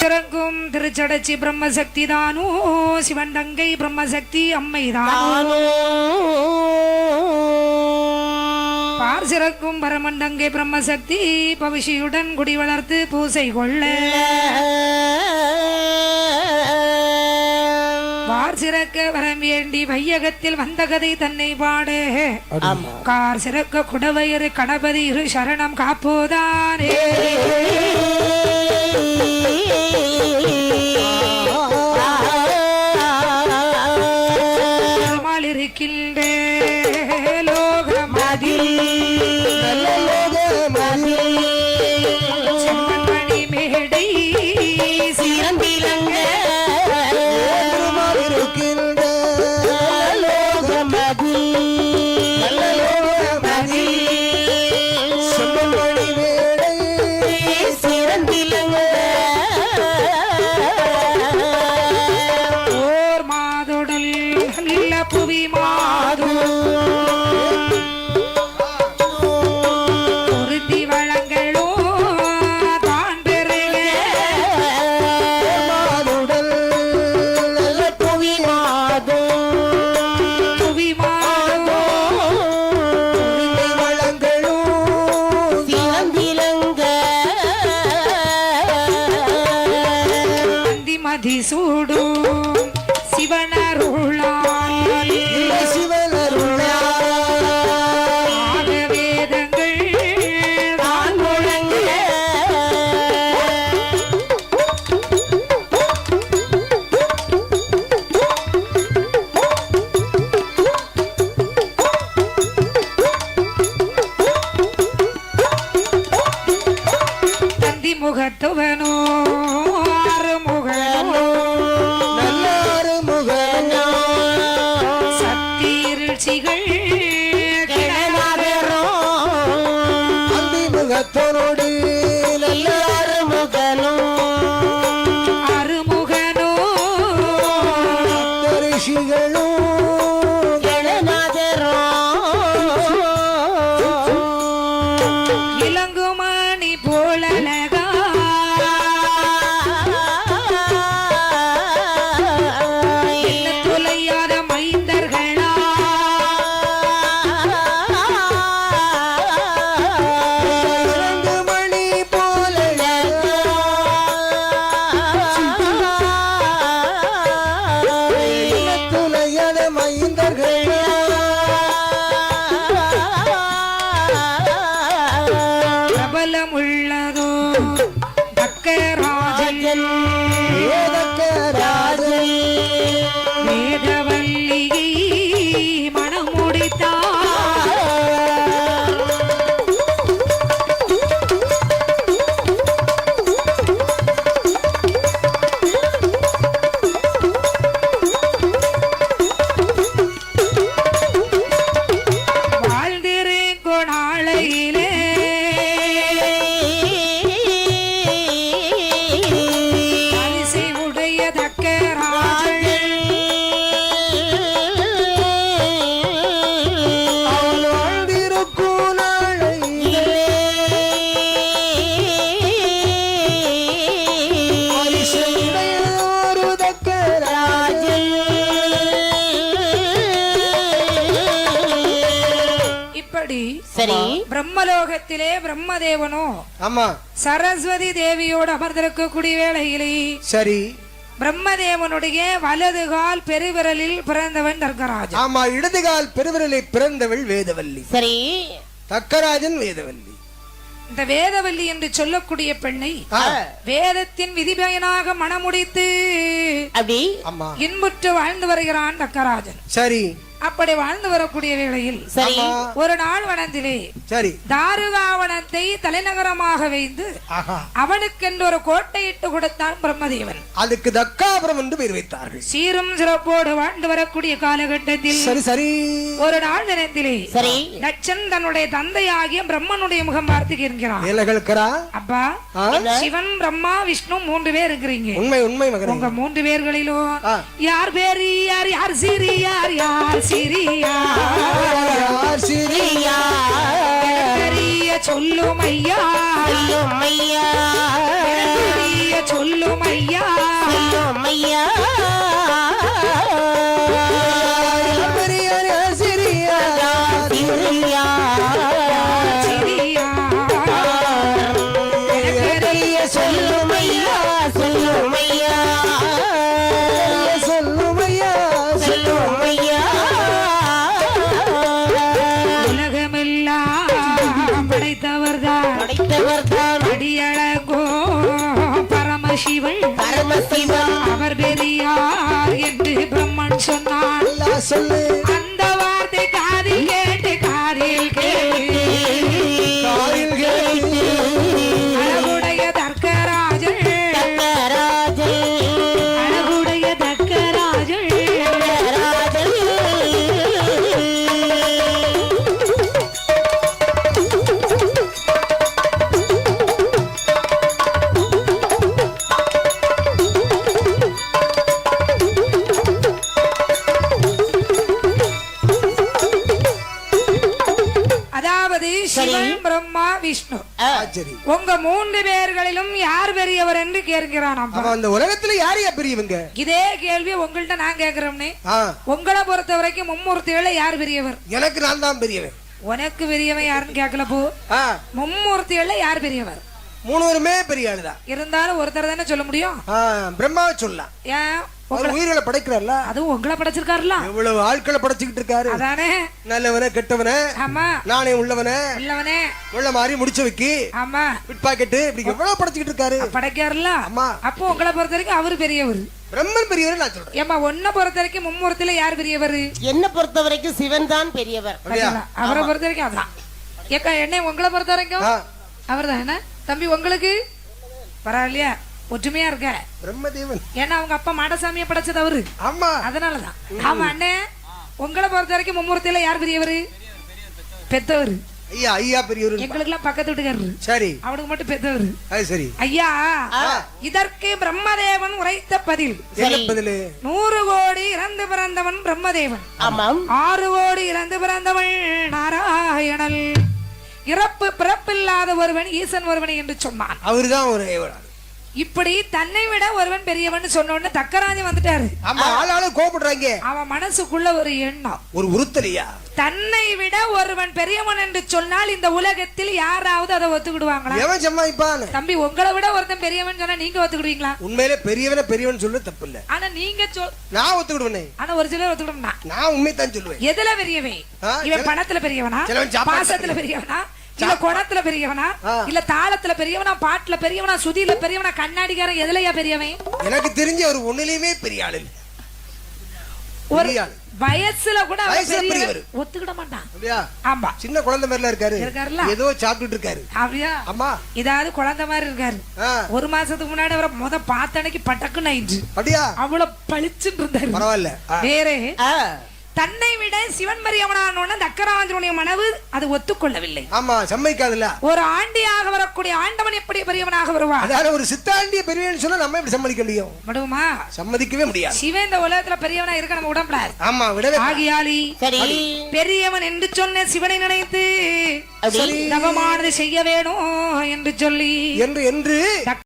சிறக்கும் திருச்சடச்சி பிரம்மசக்தி தானோ? சிவன் தங்கை பிரம்மசக்தி அம்மை தானோ? தானோ. பார் சிறக்கும் பரமன் தங்கை பிரம்மசக்தி பவிஷியுடன் குடி வளர்த்து பூசை கொள்ள. வார் சிறக்க வரம் வேண்டி வையகத்தில் வந்த கதை தன்னை பாடு. கார் சிறக்க குடவயிறு கணபதி இரு சரணம் காப்போதானே இருக்கின்ற புவி மாது பொருத்தி வளங்களோ தான் பெருக புவி மாதோ அந்தி மதி சூடும். சிவனருளால் முகத்துவனோ ஆறுமுகனோ சத்தீர்ச்சிகள் கிணறாரோ முகத்தோடு இப்படி சரி. பிரம்மலோகத்திலே பிரம்மதேவனோ? ஆமா. சரஸ்வதி தேவியோடு அமர்ந்திருக்கக்கூடிய வேளையிலே சரி. பிரம்மதேவனுடைய வலது கால் பெருவிரலில் பிறந்தவன் தர்கராஜன் ஆமா இடதுகால் பெருவிரலை பிறந்தவள் வேதவல்லி. சரி. தக்கராஜன் வேதவல்லி. இந்த வேதவல்லி என்று சொல்லக்கூடிய பெண்ணை வேதத்தின் விதிபயனாக மணமுடித்து அப்படி? இன்புற்று வாழ்ந்து வருகிறான் தக்கராஜன். சரி. அப்படி வாழ்ந்து வரக்கூடிய வேளையில் சரி. ஒரு நாள் வனத்திலே சரி. தாருகாவனத்தை தலைநகரமாக வைத்து அவனுக்கென்று ஒரு கோட்டையிட்டு கொடுத்தான் பிரம்மதேவன். அதுக்கு தக்காபுரம் என்று பெயர் வைத்தார்கள். சீரும் சிறப்போடு வாழ்ந்து வரக்கூடிய காலகட்டத்தில் சரி சரி. ஒரு நாள் தினத்திலே சரி. தட்சன் தன்னுடைய தந்தையாகிய பிரம்மனுடைய முகம் பார்த்து கேட்கிறான். அப்பா? சிவன் பிரம்மா விஷ்ணு மூன்று பேர் இருக்கிறீங்க. உண்மை உண்மை உங்க மூன்று பேர்களிலும். யார் பெரியார் யார் சிறியார் யார் சிறியார் சிரியா. சிரியா? தெரிய சொல்லும் ஐயா. ஐயோ. ஐயா சொல்லும் ஐயா. ஐயோ ஐயா. சொல்லு. பிரம்மா விஷ்ணு. சரி. உங்க மூன்று பேர்களிலும் யார் பெரியவர் என்று கேட்கிறான் அந்த உலகத்துல யாரையா பெரியவங்க? இதே கேள்வி உங்கள்ட்ட நான் கேக்குறோம்னே உங்களை பொறுத்த வரைக்கும் மும்மூர்த்திகள யார் பெரியவர்? எனக்கு நான் தான் பெரியவன். உனக்கு பெரியவன் யாருன்னு கேட்கல போ. ஆ. மும்மூர்த்திகள யார் பெரியவர்? மூணுவருமே பெரிய ஆளுதான். இருந்தாலும் ஒருத்தர் தானே சொல்ல முடியும்? பிரம்மாவை சொல்லலாம். ஏன்? உயிர்களை படைக்கிறார்ல. அதுவும் உங்களை படைச்சிருக்காருல எவ்வளவு ஆட்களை படைச்சுக்கிட்டு இருக்காரு. அதானே? நல்லவன கெட்டவன ஆமா. நானே உள்ளவன இல்லவனே உள்ள மாதிரி முடிச்சு வைக்கி ஆமா. பிட் பாக்கெட்டு இப்படி எவ்வளவு படைச்சுக்கிட்டு இருக்காரு. படைக்காருல ஆமா. அப்போ உங்களை பொறுத்த வரைக்கும் அவரு பெரியவர். பிரம்மன் பெரியவர் நான் சொல்றேன். ஏமா உன்னை பொறுத்த வரைக்கும் மும்மூர்த்தியில யார் பெரியவர்? என்ன பொறுத்த வரைக்கும் சிவன் தான் பெரியவர். அவரை பொறுத்த வரைக்கும் அதான் ஏக்கா என்ன உங்களை பொறுத்த வரைக்கும்? ஆ, அவர் என்ன? தம்பி உங்களுக்கு? பரவாயில்லையா? ஒற்றுமையா இருக்க. பிரம்மதேவன். ஏன்னா அவங்க அப்பா மாடசாமியை படைச்சது அவரு. ஆமா. அதனாலதான். ஆமா அண்ணே. உங்களை பொறுத்த வரைக்கும் மும்மூர்த்தியில யார் பெரியவர்? பெத்தவர். ஐயா ஐயா பெரியவர் எங்களுக்கு எல்லாம் பக்கத்து வீட்டுக்காரரு. சரி. அவனுக்கு மட்டும் பெத்தவர். அது சரி. ஐயா இதற்கு பிரம்மதேவன் உரைத்த பதில். பதிலு? நூறு கோடி இறந்து பிறந்தவன் பிரம்மதேவன். ஆமாம். ஆறு கோடி இறந்து பிறந்தவன் நாராயணன். இறப்பு பிறப்பில்லாத ஒருவன் ஈசன் ஒருவன் என்று சொன்னான். அவருதான் ஒரு. இப்படி தன்னை விட ஒருவன் பெரியவன் சொன்ன உடனே தக்கராஜி வந்துட்டாரு. ஆமா ஆள் ஆளு கோபப்படுறாங்க. அவன் மனசுக்குள்ள ஒரு எண்ணம். ஒரு உறுத்தலையா? தன்னை விட ஒருவன் பெரியவன் என்று சொன்னால் இந்த உலகத்தில் யாராவது அதை ஒத்துக்கிடுவாங்களா? எவன் சம்மாதிப்பான் தம்பி உங்களை விட ஒருத்தன் பெரியவன் சொன்னா நீங்க ஒத்துக்கிடுவீங்களா? உண்மையிலே பெரியவன பெரியவன் சொல்ல தப்பு இல்ல ஆனா நீங்க சொல் நான் ஒத்துக்கிடுவேனே. ஆனா ஒரு சிலர் ஒத்துக்கிட்டோம்னா நான் உண்மை தான் சொல்லுவேன். எதுல பெரியவன்? இவன் பணத்துல பெரியவனா? பாசத்துல பெரியவனா? இல்ல குணத்துல பெரியவனா. இல்ல தாளத்துல பெரியவனா பாட்டுல பெரியவனா சுதியில பெரியவனா கண்ணாடிக்காரன் எதுலயா பெரியவன்? எனக்கு தெரிஞ்ச ஒரு ஒண்ணுலயுமே பெரிய ஆள் இல்ல. ஒரு. வயசுல கூட. ஒத்துக்கிட மாட்டான். ஆமா. சின்ன குழந்தை மாதிரிலாம் இருக்காரு. இருக்காருல்ல? ஏதோ சாப்பிட்டுட்டு இருக்காரு. அப்படியா? ஆமா இதாவது குழந்தை மாதிரி இருக்காரு. ஒரு மாசத்துக்கு முன்னாடி அவரை முத பார்த்த அன்னைக்கு பட்டக்குன்னு ஆயிடுச்சு. அப்படியா? அவ்வளவு பளிச்சுன்னு இருந்தாரு. பரவாயில்ல. வேறே. தன்னை விட சிவன் பெரியவனான தக்கராஜனுடைய மனவு அது ஒத்துக்கொள்ளவில்லை. ஆமா சம்மதிக்காதுல்ல. ஒரு ஆண்டியாக வரக்கூடிய ஆண்டவன் எப்படி பெரியவனாக வருவான்? அதான ஒரு சித்தாண்டிய பெரியவன்னு சொன்னா நம்ம எப்படி சம்மதிக்க முடியும்? விடுமா? சம்மதிக்கவே முடியாது. சிவன் இந்த உலகத்துல பெரியவனா இருக்க நம்ம உடம்புல ஆமா விடவே ஆகியாளி சரி. பெரியவன் என்று சொன்ன சிவனை நினைத்து தவமானது செய்ய வேணும் என்று சொல்லி என்று என்று